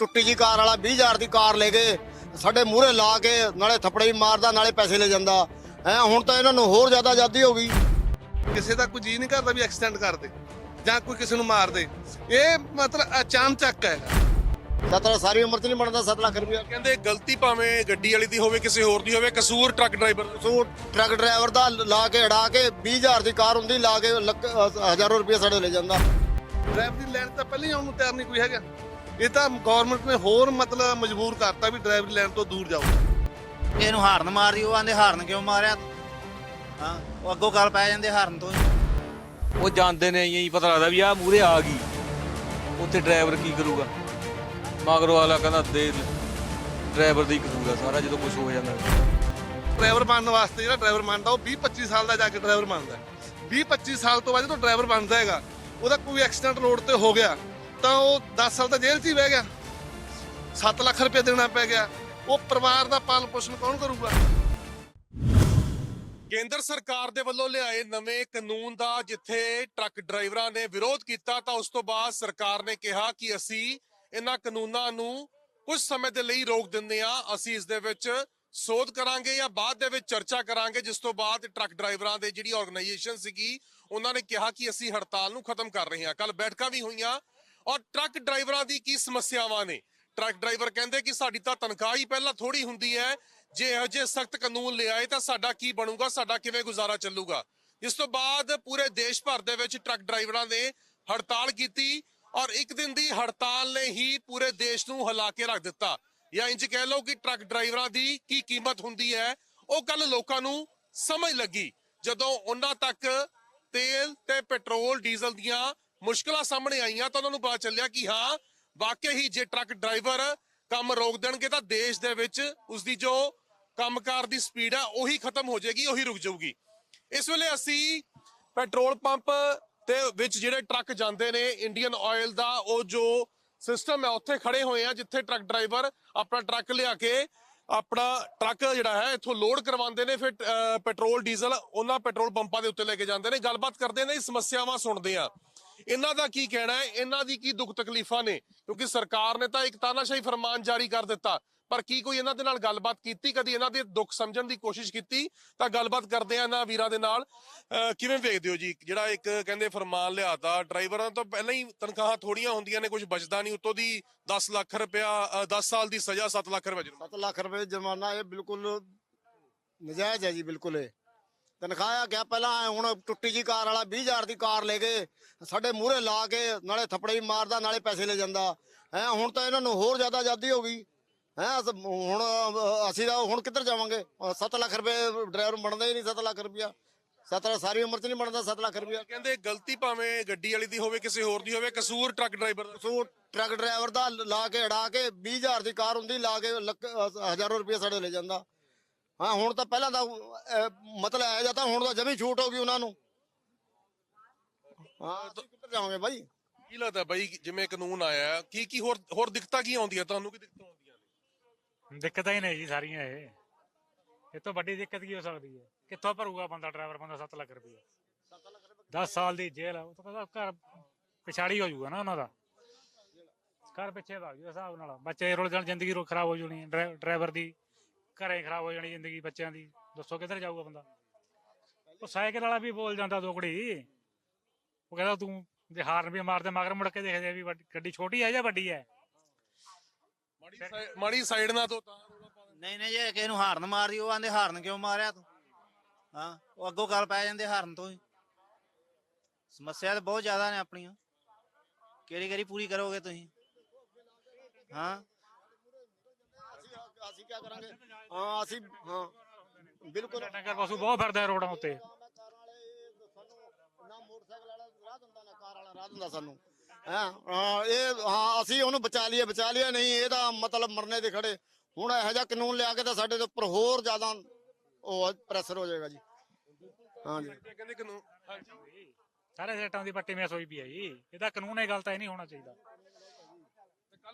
ਟੁੱਟੀ ਜੀ ਕਾਰ ਵਾਲਾ 20000 ਦੀ ਕਾਰ ਲੈ ਕੇ ਸਾਡੇ ਮੂਹਰੇ ਲਾ ਕੇ ਨਾਲੇ ਥੱਪੜੇ ਵੀ ਮਾਰਦਾ ਨਾਲੇ ਪੈਸੇ ਲੈ ਜਾਂਦਾ। ਐ ਹੁਣ ਤਾਂ ਇਹਨਾਂ ਨੂੰ ਹੋਰ ਜ਼ਿਆਦਾ ਆਜ਼ਾਦੀ ਹੋ ਗਈ। ਕਿਸੇ ਦਾ ਕੋਈ ਜੀ ਨਹੀਂ ਕਰਦਾ ਵੀ ਐਕਸੀਡੈਂਟ ਕਰ ਦੇ ਜਾਂ ਕੋਈ ਕਿਸੇ ਨੂੰ ਮਾਰ ਦੇ। ਇਹ ਮਤਲਬ ਅਚਾਨਚੱਕ ਹੈ। ਸਤਰਾ ਸਾਰੀ ਉਮਰ ਚ ਨਹੀਂ ਬਣਦਾ 7 ਲੱਖ ਰੁਪਇਆ। ਕਹਿੰਦੇ ਗਲਤੀ ਭਾਵੇਂ ਗੱਡੀ ਵਾਲੀ ਦੀ ਹੋਵੇ ਕਿਸੇ ਹੋਰ ਦੀ ਹੋਵੇ ਕਸੂਰ ਟਰੱਕ ਡਰਾਈਵਰ ਦਾ। ਸੋ ਟਰੱਕ ਡਰਾਈਵਰ ਦਾ ਲਾ ਕੇ ਅੜਾ ਕੇ 20000 ਦੀ ਕਾਰ ਹੁੰਦੀ ਲਾ ਕੇ ਹਜ਼ਾਰੋਂ ਰੁਪਏ ਸਾਡੇ ਲੈ ਜਾਂਦਾ। ਡਰਾਈਵਰ ਦੀ ਲੈਣ ਤਾਂ ਪਹਿਲਾਂ ਹੀ ਆਉਣ ਨੂੰ ਤਿਆਰ ਨਹੀਂ ਕੋਈ ਹੈਗਾ। ਇਹ ਤਾਂ ਗਵਰਨਮੈਂਟ ਨੇ ਹੋਰ ਮਤਲਬ ਮਜਬੂਰ ਕਰਤਾ ਵੀ ਡਰਾਈਵਰ ਲੈਣ ਤੋਂ ਦੂਰ ਜਾਓ। ਇਹਨੂੰ ਹਾਰਨ ਮਾਰੀ ਉਹ ਆਂਦੇ ਹਾਰਨ ਕਿਉਂ ਮਾਰਿਆ? ਹਾਂ ਉਹ ਅੱਗੋਂ ਗੱਲ ਪੈ ਜਾਂਦੇ ਹਾਰਨ ਤੋਂ। ਉਹ ਜਾਂਦੇ ਨੇ ਇਹੀ ਪਤਾ ਲੱਗਦਾ ਵੀ ਆਹ ਮੂਰੇ ਆ ਗਈ। ਉੱਥੇ ਡਰਾਈਵਰ ਕੀ ਕਰੂਗਾ? ਮਗਰੋਂ ਵਾਲਾ ਕਹਿੰਦਾ ਦੇ ਡਰਾਈਵਰ ਦੀ ਕਸੂਰ ਆ ਸਾਰਾ ਜਦੋਂ ਕੁਝ ਹੋ ਜਾਂਦਾ। ਡਰਾਈਵਰ ਬਣਨ ਵਾਸਤੇ ਜਿਹੜਾ ਡਰਾਈਵਰ ਬਣਦਾ ਉਹ 20 25 ਸਾਲ ਦਾ ਜਾ ਕੇ ਡਰਾਈਵਰ ਬਣਦਾ। 20 25 ਸਾਲ ਤੋਂ ਬਾਅਦ ਜਦੋਂ ਡਰਾਈਵਰ ਬਣਦਾ ਹੈਗਾ ਉਹਦਾ ਕੋਈ ਐਕਸੀਡੈਂਟ ਰੋਡ ਤੇ ਹੋ ਗਿਆ ਤਾਂ ਉਹ 10 ਸਾਲ ਤਾਂ ਜੇਲ੍ਹ 'ਚ ਹੀ ਬਹਿ ਗਿਆ। 7 ਲੱਖ ਰੁਪਏ ਦੇਣਾ ਪੈ ਗਿਆ। ਉਹ ਪਰਿਵਾਰ ਦਾ ਪਾਲਣ ਪੋਸ਼ਣ ਕੌਣ ਕਰੂਗਾ? ਕੇਂਦਰ ਸਰਕਾਰ ਦੇ ਵੱਲੋਂ ਲਿਆਏ ਨਵੇਂ ਕਾਨੂੰਨ ਦਾ ਜਿੱਥੇ ਟਰੱਕ ਡਰਾਈਵਰਾਂ ਨੇ ਵਿਰੋਧ ਕੀਤਾ, ਤਾਂ ਉਸ ਤੋਂ ਬਾਅਦ ਸਰਕਾਰ ਨੇ ਕਿਹਾ ਕਿ ਅਸੀਂ ਇਹਨਾਂ ਕਾਨੂੰਨਾਂ ਨੂੰ ਕੁਝ ਸਮੇਂ ਦੇ ਲਈ ਰੋਕ ਦਿੰਦੇ ਆ ਅਸੀਂ ਇਸ ਦੇ ਵਿੱਚ ਸੋਧ ਕਰਾਂਗੇ ਜਾਂ ਬਾਅਦ ਦੇ ਵਿੱਚ ਚਰਚਾ ਕਰਾਂਗੇ, ਜਿਸ ਤੋਂ ਬਾਅਦ ਟਰੱਕ ਡਰਾਈਵਰਾਂ ਦੇ ਜਿਹੜੀ ਆਰਗੇਨਾਈਜੇਸ਼ਨ ਸੀਗੀ, ਉਹਨਾਂ ਨੇ ਕਿਹਾ ਕਿ ਅਸੀਂ ਹੜਤਾਲ ਨੂੰ ਖਤਮ ਕਰ ਰਹੇ ਹਾਂ। ਕੱਲ ਬੈਠਕਾਂ ਵੀ ਹੋਈਆਂ। ਔਰ ਟਰੱਕ ਡਰਾਈਵਰਾਂ ਦੀ ਕੀ ਸਮੱਸਿਆਵਾਂ ਨੇ? ਟਰੱਕ ਡਰਾਈਵਰ ਕਹਿੰਦੇ ਕਿ ਸਾਡੀ ਤਾਂ ਤਨਖਾਹ ਹੀ ਪਹਿਲਾਂ ਥੋੜੀ ਹੁੰਦੀ ਹੈ। ਜੇ ਇਹੋ ਜਿਹੇ ਸਖਤ ਕਾਨੂੰਨ ਲਿਆਏ ਤਾਂ ਸਾਡਾ ਕੀ ਬਣੂਗਾ? ਸਾਡਾ ਕਿਵੇਂ ਗੁਜ਼ਾਰਾ ਚੱਲੂਗਾ? ਇਸ ਤੋਂ ਬਾਅਦ ਪੂਰੇ ਦੇਸ਼ ਭਰ ਦੇ ਵਿੱਚ ਟਰੱਕ ਡਰਾਈਵਰਾਂ ਨੇ ਹੜਤਾਲ ਕੀਤੀ ਔਰ ਇੱਕ ਦਿਨ ਦੀ ਹੜਤਾਲ ਨੇ ਹੀ ਪੂਰੇ ਦੇਸ਼ ਨੂੰ ਹਿਲਾ ਕੇ ਰੱਖ ਦਿੱਤਾ। ਜਾਂ ਇੰਜ ਕਹਿ ਲਓ ਕਿ ਟਰੱਕ ਡਰਾਈਵਰਾਂ ਦੀ ਕੀ ਕੀਮਤ ਹੁੰਦੀ ਹੈ, ਉਹ ਕੱਲ ਲੋਕਾਂ ਨੂੰ ਸਮਝ ਲੱਗੀ ਜਦੋਂ ਉਹਨਾਂ ਤੱਕ ਤੇਲ ਤੇ ਪੈਟਰੋਲ, ਡੀਜ਼ਲ ਦੀਆਂ ਮੁਸ਼ਕਲਾਂ ਸਾਹਮਣੇ ਆਈਆਂ ਤਾਂ ਉਹਨਾਂ ਨੂੰ ਪਤਾ ਚੱਲਿਆ ਕਿ ਹਾਂ, ਵਾਕਈ ਹੀ ਜੇ ਟਰੱਕ ਡਰਾਈਵਰ ਕੰਮ ਰੋਕ ਦੇਣਗੇ ਤਾਂ ਦੇਸ਼ ਦੇ ਵਿੱਚ ਉਸ ਦੀ ਜੋ ਕੰਮਕਾਰ ਦੀ ਸਪੀਡ ਹੈ ਉਹੀ ਖਤਮ ਹੋ ਜਾਏਗੀ, ਉਹੀ ਰੁਕ ਜਾਊਗੀ। ਇਸ ਵੇਲੇ ਅਸੀਂ ਪੈਟਰੋਲ ਪੰਪ ਤੇ ਵਿੱਚ ਜਿਹੜੇ ਟਰੱਕ ਜਾਂਦੇ ਨੇ, ਇੰਡੀਅਨ ਆਇਲ ਦਾ, ਉਹ ਜੋ ਸਿਸਟਮ ਹੈ, ਉੱਥੇ ਖੜੇ ਹੋਏ ਆ, ਜਿੱਥੇ ਟਰੱਕ ਡਰਾਈਵਰ ਆਪਣਾ ਟਰੱਕ ਲਿਆ ਕੇ ਆਪਣਾ ਟਰੱਕ ਜਿਹੜਾ ਹੈ, ਇੱਥੋਂ ਲੋਡ ਕਰਵਾਉਂਦੇ ਨੇ, ਫਿਰ ਪੈਟਰੋਲ, ਡੀਜ਼ਲ, ਉਹਨਾਂ ਪੈਟਰੋਲ ਪੰਪਾਂ ਦੇ ਉੱਤੇ ਲੈ ਕੇ ਜਾਂਦੇ ਨੇ। ਗੱਲਬਾਤ ਕਰਦੇ ਨੇ, ਸਮੱਸਿਆਵਾਂ ਸੁਣਦੇ ਆ। ਇਹਨਾਂ ਦਾ ਕੀ ਕਹਿਣਾ ਹੈ? ਇਹਨਾਂ ਦੀ ਕੀ ਦੁੱਖ ਤਕਲੀਫਾਂ ਨੇ? ਕਿਉਂਕਿ ਸਰਕਾਰ ਨੇ ਤਾਂ ਇੱਕ ਤਾਨਾਸ਼ਾਹੀ ਫਰਮਾਨ ਜਾਰੀ ਕਰ ਦਿੱਤਾ। ਪਰ ਕੀ ਕੋਈ ਇਹਨਾਂ ਦੇ ਨਾਲ ਗੱਲਬਾਤ ਕੀਤੀ? ਕਦੀ ਇਹਨਾਂ ਦੇ ਦੁੱਖ ਸਮਝਣ ਦੀ ਕੋਸ਼ਿਸ਼ ਕੀਤੀ? ਤਾਂ ਗੱਲਬਾਤ ਕਰਦੇ ਆ ਇਹਨਾਂ ਵੀਰਾਂ ਦੇ ਨਾਲ। ਕਿਵੇਂ ਵੇਖਦੇ ਹੋ ਜੀ? ਜਿਹੜਾ ਇੱਕ ਕਹਿੰਦੇ ਫਰਮਾਨ ਲਿਆਤਾ, ਡਰਾਈਵਰਾਂ ਤੋਂ ਪਹਿਲਾਂ ਹੀ ਤਨਖਾਹਾਂ ਥੋੜੀਆਂ ਹੁੰਦੀਆਂ ਨੇ ਕੁਝ ਬਚਦਾ ਨਹੀਂ, ਉਤੋਂ ਦੀ 10 ਲੱਖ ਰੁਪਇਆ 10 ਸਾਲ ਦੀ ਸਜ਼ਾ 7 ਲੱਖ ਰੁਪਏ ਜੁਰਮਾਨਾ। 7 ਲੱਖ ਰੁਪਏ ਜੁਰਮਾਨਾ, ਇਹ ਬਿਲਕੁਲ ਨਜਾਇਜ਼ ਹੈ ਜੀ, ਬਿਲਕੁਲ ਇਹ। ਤਨਖਾਹ ਆ ਗਿਆ ਪਹਿਲਾਂ ਹੁਣ ਟੁੱਟੀ ਜੀ ਕਾਰ ਵਾਲਾ 20000 ਦੀ ਕਾਰ ਲੈ ਕੇ ਸਾਡੇ ਮੂਹਰੇ ਲਾ ਕੇ ਨਾਲੇ ਥੱਪੜੇ ਵੀ ਮਾਰਦਾ ਨਾਲੇ ਪੈਸੇ ਲੈ ਜਾਂਦਾ। ਐ ਹੁਣ ਤਾਂ ਇਹਨਾਂ ਨੂੰ ਹੋਰ ਜ਼ਿਆਦਾ ਆਜ਼ਾਦੀ ਹੋ ਗਈ। ਹੈ ਹੁਣ ਅਸੀਂ ਤਾਂ ਹੁਣ ਕਿੱਧਰ ਜਾਵਾਂਗੇ? 7 ਲੱਖ ਰੁਪਏ ਡਰਾਈਵਰ ਬਣਦਾ ਹੀ ਨਹੀਂ 7 ਲੱਖ ਰੁਪਇਆ। 7 ਸਾਰੀ ਉਮਰ ਚ ਨਹੀਂ ਬਣਦਾ 7 ਲੱਖ ਰੁਪਇਆ। ਕਹਿੰਦੇ ਗਲਤੀ ਭਾਵੇਂ ਗੱਡੀ ਵਾਲੀ ਦੀ ਹੋਵੇ ਕਿਸੇ ਹੋਰ ਦੀ ਹੋਵੇ ਕਸੂਰ ਟਰੱਕ ਡਰਾਈਵਰ ਦਾ। ਸੋ ਟਰੱਕ ਡਰਾਈਵਰ ਦਾ ਲਾ ਕੇ ਅੜਾ ਕੇ 20000 ਦੀ ਕਾਰ ਹੁੰਦੀ ਲਾ ਕੇ ਹਜ਼ਾਰੋਂ ਰੁਪਏ ਸਾਡੇ ਲੈ ਜਾਂਦਾ। ਹਾਂ ਹੁਣ ਤਾਂ ਪਹਿਲਾਂ ਅ, ਮਤਲਬ ਹੈ ਜਾਂ ਤਾਂ ਹੁਣ ਤਾਂ ਜਮੀ ਛੂਟ ਹੋ ਗਈ ਉਹਨਾਂ ਨੂੰ। ਹਾਂ ਕਿੱਧਰ ਜਾਵਾਂਗੇ ਬਾਈ? ਕੀ ਲੱਗਦਾ ਬਾਈ ਜਿਵੇਂ ਕਾਨੂੰਨ ਆਇਆ ਕੀ ਕੀ ਹੋਰ ਹੋਰ ਦਿੱਕਤਾਂ ਕੀ ਆਉਂਦੀਆਂ? ਤੁਹਾਨੂੰ ਕੀ ਦਿੱਕਤਾਂ ਆਉਂਦੀਆਂ ਨੇ? ਦਿੱਕਤਾਂ ਹੀ ਨੇ ਜੀ ਸਾਰੀਆਂ ਇਹ। ਇਹ ਤੋਂ ਵੱਡੀ ਦਿੱਕਤ ਕੀ ਹੋ ਸਕਦੀ ਹੈ? ਕਿੱਥੋਂ ਭਰੂਗਾ ਬੰਦਾ ਡਰਾਈਵਰ? ਬੰਦਾ 7 ਲੱਖ ਰੁਪਏ 10 ਸਾਲ ਦੀ ਜੇਲ੍ਹ ਆ, ਉਹ ਤਾਂ ਕਹਿੰਦਾ ਘਰ ਪਿਛਾੜੀ ਹੋ ਜਾਊਗਾ ਨਾ ਉਹਨਾਂ ਦਾ। ਘਰ ਪਿੱਛੇ ਭਾਗ ਜੂ ਹਿਸਾਬ ਨਾਲ। ਬੱਚੇ ਰੁਲ ਜਾਣ ਜ਼ਿੰਦਗੀ ਰੋ ਖਰਾਬ ਹੋ ਜਾਣੀ ਡਰਾ- ਡਰਾਈਵਰ ਦੀ ਘਰੇ ਖਰਾਬ ਹੋ ਜਾਣੀ ਜ਼ਿੰਦਗੀ ਬੱਚਿਆਂ ਦੀ। ਦੱਸੋ ਕਿੱਧਰ ਜਾਊਗਾ ਬੰਦਾ? ਉਹ ਸਾਈਕਲ ਵਾਲਾ ਵੀ ਬੋਲ ਜਾਂਦਾ ਦੋਕੜੀ। ਉਹ ਕਹਿੰਦਾ ਤੂੰ ਜੇ ਹਾਰਨ ਵੀ ਮਾਰਦੇ ਮਗਰ ਮੁੜ ਕੇ ਦੇਖਦੇ ਆ ਵੀ ਵੱਡੀ- ਗੱਡੀ ਛੋਟੀ ਹੈ ਜਾਂ ਵੱਡੀ ਹੈ? ਮਾੜੀ ਸਾਈ- ਮਾੜੀ ਸਾਈਡ ਨਾਲ ਤੋਂ ਤਾਂ ਰੌਲਾ ਪਾ ਦਿੰਦੇ। ਨਹੀਂ ਨਹੀਂ ਜੇ ਕਿਸੇ ਨੂੰ ਹਾਰਨ ਮਾਰੀ ਉਹ ਆਂਦੇ ਹਾਰਨ ਕਿਉਂ ਮਾਰਿਆ ਤੂੰ? ਹਾਂ ਉਹ ਅੱਗੋਂ ਗੱਲ ਪੈ ਜਾਂਦੇ ਹਾਰਨ ਤੋਂ ਹੀ ਸਮੱਸਿਆ ਤਾਂ ਬਹੁਤ ਜ਼ਿਆਦਾ ਨੇ ਆਪਣੀਆਂ। ਕਿਹੜੀ ਕਿਹੜੀ ਪੂਰੀ ਕਰੋਗੇ ਤੁਸੀਂ? ਹਾਂ? ਅਸੀਂ ਕੀ ਕਰਾਂਗੇ? ਹਾਂ ਅਸੀਂ ਹਾਂ। ਬਿਲਕੁਲ। ਨਗਰ ਪਸ਼ੂ ਬਹੁਤ ਫਿਰਦਾ ਹੈ ਰੋਡਾਂ ਉੱਤੇ। ਕਾਰਾਂ ਵਾਲੇ ਸਾਨੂੰ ਨਾ ਮੋਟਰਸਾਈਕਲ ਵਾਲਾ ਰਾਹ ਦਿੰਦਾ ਨਾ ਕਾਰ ਵਾਲਾ ਰਾਹ ਦਿੰਦਾ ਸਾਨੂੰ। ਹੈਂ? ਹਾਂ ਇਹ ਹਾਂ ਅਸੀਂ ਉਹਨੂੰ ਬਚਾ ਲਈਏ ਬਚਾ ਲਿਆ ਨਹੀਂ ਇਹਦਾ ਮਤਲਬ ਮਰਨੇ ਦੇ ਖੜੇ। ਹੁਣ ਇਹੋ ਜਿਹਾ ਕਾਨੂੰਨ ਲਿਆ ਕੇ ਤਾਂ ਸਾਡੇ ਦੇ ਉੱਪਰ ਹੋਰ ਜ਼ਿਆਦਾ ਉਹ ਪ੍ਰੈਸ਼ਰ ਹੋ ਜਾਏਗਾ ਜੀ। ਹਾਂ ਜੀ। ਇਹ ਕਹਿੰਦੇ ਕਾਨੂੰਨ ਹਾਂਜੀ। ਸਾਰੇ ਸੈਟਾਂ ਦੀ ਪੱਟੀ ਮੈਂ ਸੋਈ ਪਈ ਆ ਜੀ। ਇਹਦਾ ਕਾਨੂੰਨ ਇਹ ਗੱਲ ਤਾਂ ਇਹ ਨਹੀਂ ਹੋਣਾ ਚਾਹੀਦਾ।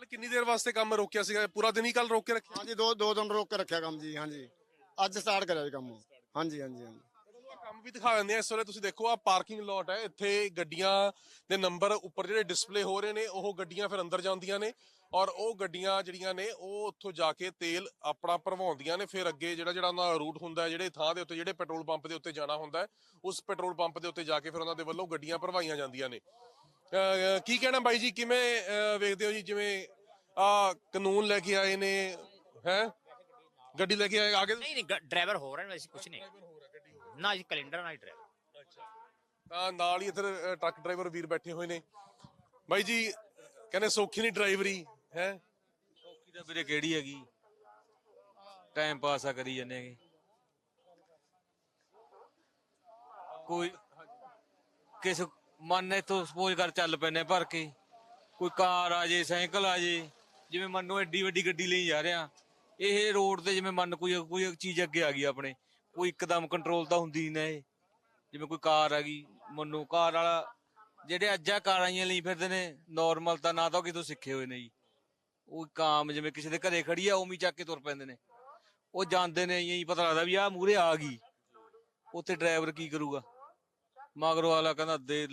ਕੱਲ ਕਿੰਨੀ ਦੇਰ ਵਾਸਤੇ ਕੰਮ ਰੋਕਿਆ ਸੀਗਾ? ਪੂਰਾ ਦਿਨ ਹੀ ਕੱਲ ਰੋਕ ਕੇ ਰੱਖਿਆ? ਹਾਂਜੀ ਦੋ ਦੋ ਦਿਨ ਰੋਕ ਕੇ ਰੱਖਿਆ ਕੰਮ ਜੀ ਹਾਂਜੀ। ਅੱਜ ਸਟਾਰਟ ਕਰਿਆ ਜੀ ਕੰਮ। ਹਾਂਜੀ ਹਾਂਜੀ ਹਾਂਜੀ। ਕੰਮ ਵੀ ਦਿਖਾ ਦਿੰਦੇ ਆ। ਇਸ ਵੇਲੇ ਤੁਸੀਂ ਦੇਖੋ ਆ ਪਾਰਕਿੰਗ ਲੋਟ ਹੈ। ਇੱਥੇ ਗੱਡੀਆਂ ਦੇ ਨੰਬਰ ਉੱਪਰ ਜਿਹੜੇ ਡਿਸਪਲੇ ਹੋ ਰਹੇ ਨੇ ਉਹ ਗੱਡੀਆਂ ਫਿਰ ਅੰਦਰ ਜਾਂਦੀਆਂ ਨੇ ਔਰ ਉਹ ਗੱਡੀਆਂ ਜਿਹੜੀਆਂ ਨੇ ਉਹ ਉੱਥੋਂ ਜਾ ਕੇ ਤੇਲ ਆਪਣਾ ਭਰਵਾਉਂਦੀਆਂ ਨੇ। ਫਿਰ ਅੱਗੇ ਜਿਹੜਾ ਜਿਹੜਾ ਉਹਨਾਂ ਦਾ ਰੂਟ ਹੁੰਦਾ ਜਿਹੜੇ ਥਾਂ ਦੇ ਉੱਤੇ ਜਿਹੜੇ ਪੈਟਰੋਲ ਪੰਪ ਦੇ ਉੱਤੇ ਜਾਣਾ ਹੁੰਦਾ ਉਸ ਪੈਟਰੋਲ ਪੰਪ ਦੇ ਉੱਤੇ ਜਾ ਕੇ ਫਿਰ ਉਹਨਾਂ ਦੇ ਵੱਲੋਂ ਗੱਡੀਆਂ ਭਰਵਾਈਆਂ ਜਾਂਦੀਆਂ ਨੇ। ਕੀ ਕਹਿਣਾ ਬਾਈ ਜੀ? ਕਿਵੇਂ ਵੇਖਦੇ ਹੋ ਜੀ? ਜਿਵੇਂ ਆ ਕਾਨੂੰਨ ਲੈ ਕੇ ਆਏ ਨੇ ਹੈ? ਗੱਡੀ ਲੈ ਕੇ ਆਏ ਆਗੇ ਨਹੀਂ ਨਹੀਂ ਡਰਾਈਵਰ ਹੋ ਰਹੇ ਨੇ ਵੈਸੇ ਕੁਝ ਨਹੀਂ। ਨਾ ਜੀ ਕੈਲੰਡਰ ਨਾ ਹੀ ਡਰਾਈਵਰ। ਤਾਂ ਨਾਲ ਹੀ ਇੱਧਰ ਟਰੱਕ ਡਰਾਈਵਰ ਵੀਰ ਬੈਠੇ ਹੋਏ ਨੇ। ਬਾਈ ਜੀ ਕਹਿੰਦੇ ਸੌਖੀ ਨਹੀਂ ਡਰਾਈਵਰੀ ਹੈ? ਸੌਖੀ ਤਾਂ ਵੀਰੇ ਕਿਹੜੀ ਹੈਗੀ? ਟਾਈਮ ਪਾਸ ਆ ਕਰੀ ਜਾਂਦੇ ਹੈਗੇ। ਕੋਈ ਕਿਸ ਮਨ ਇਥੋਂ ਸਪੋਜ਼ ਕਰ ਚੱਲ ਪੈਨੇ ਭਰ ਕੇ। ਕੋਈ ਕਾਰ ਆ ਜੇ, ਸਾਈਕਲ ਆ ਜੇ, ਜਿਵੇਂ ਮੰਨੋ ਐਡੀ ਵੱਡੀ ਗੱਡੀ ਲਈ ਜਾ ਰਿਹਾ। ਇਹ ਰੋਡ ਤੇ ਜਿਵੇਂ ਮੰਨ ਕੋਈ ਕੋਈ ਚੀਜ਼ ਅੱਗੇ ਆ ਗਈ ਆਪਣੇ। ਕੋਈ ਇੱਕਦਮ ਕੰਟਰੋਲ ਤਾਂ ਹੁੰਦੀ ਨਹੀਂ ਇਹ। ਜਿਵੇਂ ਕੋਈ ਕਾਰ ਆ ਗਈ, ਮੰਨੋ ਕਾਰ ਵਾਲਾ, ਜਿਹੜੇ ਅੱਜਾ ਕਾਰਾਂ ਆਈਆਂ ਲਈ ਫਿਰਦੇ ਨੇ ਨਾਰਮਲ ਤਾਂ ਨਾ ਤਾਂ ਉਹ ਕਿਤੋਂ ਸਿੱਖੇ ਹੋਏ ਨੇ ਜੀ। ਉਹ ਕਾਮ ਜਿਵੇਂ ਕਿਸੇ ਦੇ ਘਰੇ ਖੜੀ ਆ, ਉਵੇਂ ਹੀ ਚੱਕ ਕੇ ਤੁਰ ਪੈਂਦੇ ਨੇ। ਉਹ ਜਾਂਦੇ ਨੇ ਇਹੀ ਪਤਾ ਲੱਗਦਾ ਵੀ ਆਹ ਮੂਰੇ ਆ ਗਈ। ਉੱਥੇ ਡਰਾਈਵਰ ਕੀ ਕਰੂਗਾ? ਮਗਰੋਂ ਵਾਲਾ ਕਹਿੰਦਾ, ਦੇ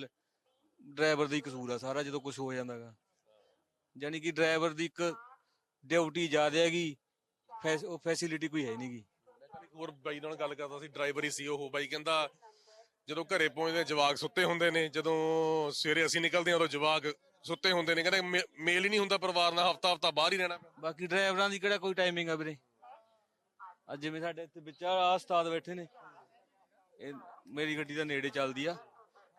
ਡਰਾਈਵਰ ਦਾ ਹੀ ਕਸੂਰ ਆ ਸਾਰਾ ਜਦੋਂ ਕੁਝ ਹੋ ਜਾਂਦਾਗਾ। ਯਾਨੀ ਕਿ ਡਰਾਈਵਰ ਦੀ ਇੱਕ ਡਿਊਟੀ ਜ਼ਿਆਦਾ ਹੈਗੀ ਫੈਸ- ਉਹ ਫੈਸਿਲਿਟੀ ਕੋਈ ਹੈ ਨਹੀਂਗੀ। ਹੋਰ ਬਾਈ ਨਾਲ ਗੱਲ ਕਰਦਾ ਸੀ ਡਰਾਈਵਰ ਹੀ ਸੀ ਉਹ ਬਾਈ ਕਹਿੰਦਾ ਜਦੋਂ ਘਰੇ ਪਹੁੰਚਦੇ ਜਵਾਕ ਸੁੱਤੇ ਹੁੰਦੇ ਨੇ ਜਦੋਂ ਸਵੇਰੇ ਅਸੀਂ ਨਿਕਲਦੇ ਹਾਂ ਉਦੋਂ ਜਵਾਕ ਸੁੱਤੇ ਹੁੰਦੇ ਨੇ ਕਹਿੰਦੇ ਮੇ- ਮੇਲ ਹੀ ਨਹੀਂ ਹੁੰਦਾ ਪਰਿਵਾਰ ਨਾਲ ਹਫਤਾ ਹਫਤਾ ਬਾਹਰ ਹੀ ਰਹਿਣਾ ਪੈਂਦਾ। ਬਾਕੀ ਡਰਾਈਵਰਾਂ ਦੀ ਕਿਹੜਾ ਕੋਈ ਟਾਈਮਿੰਗ ਆ ਵੀਰੇ? ਅੱਜ ਜਿਵੇਂ ਸਾਡੇ ਇੱਥੇ ਵਿੱਚ ਆ ਉਸਤਾਦ ਬੈਠੇ ਨੇ। ਇਹ ਮੇਰੀ ਗੱਡੀ ਦਾ ਨੇੜੇ ਚੱਲਦੀ ਆ।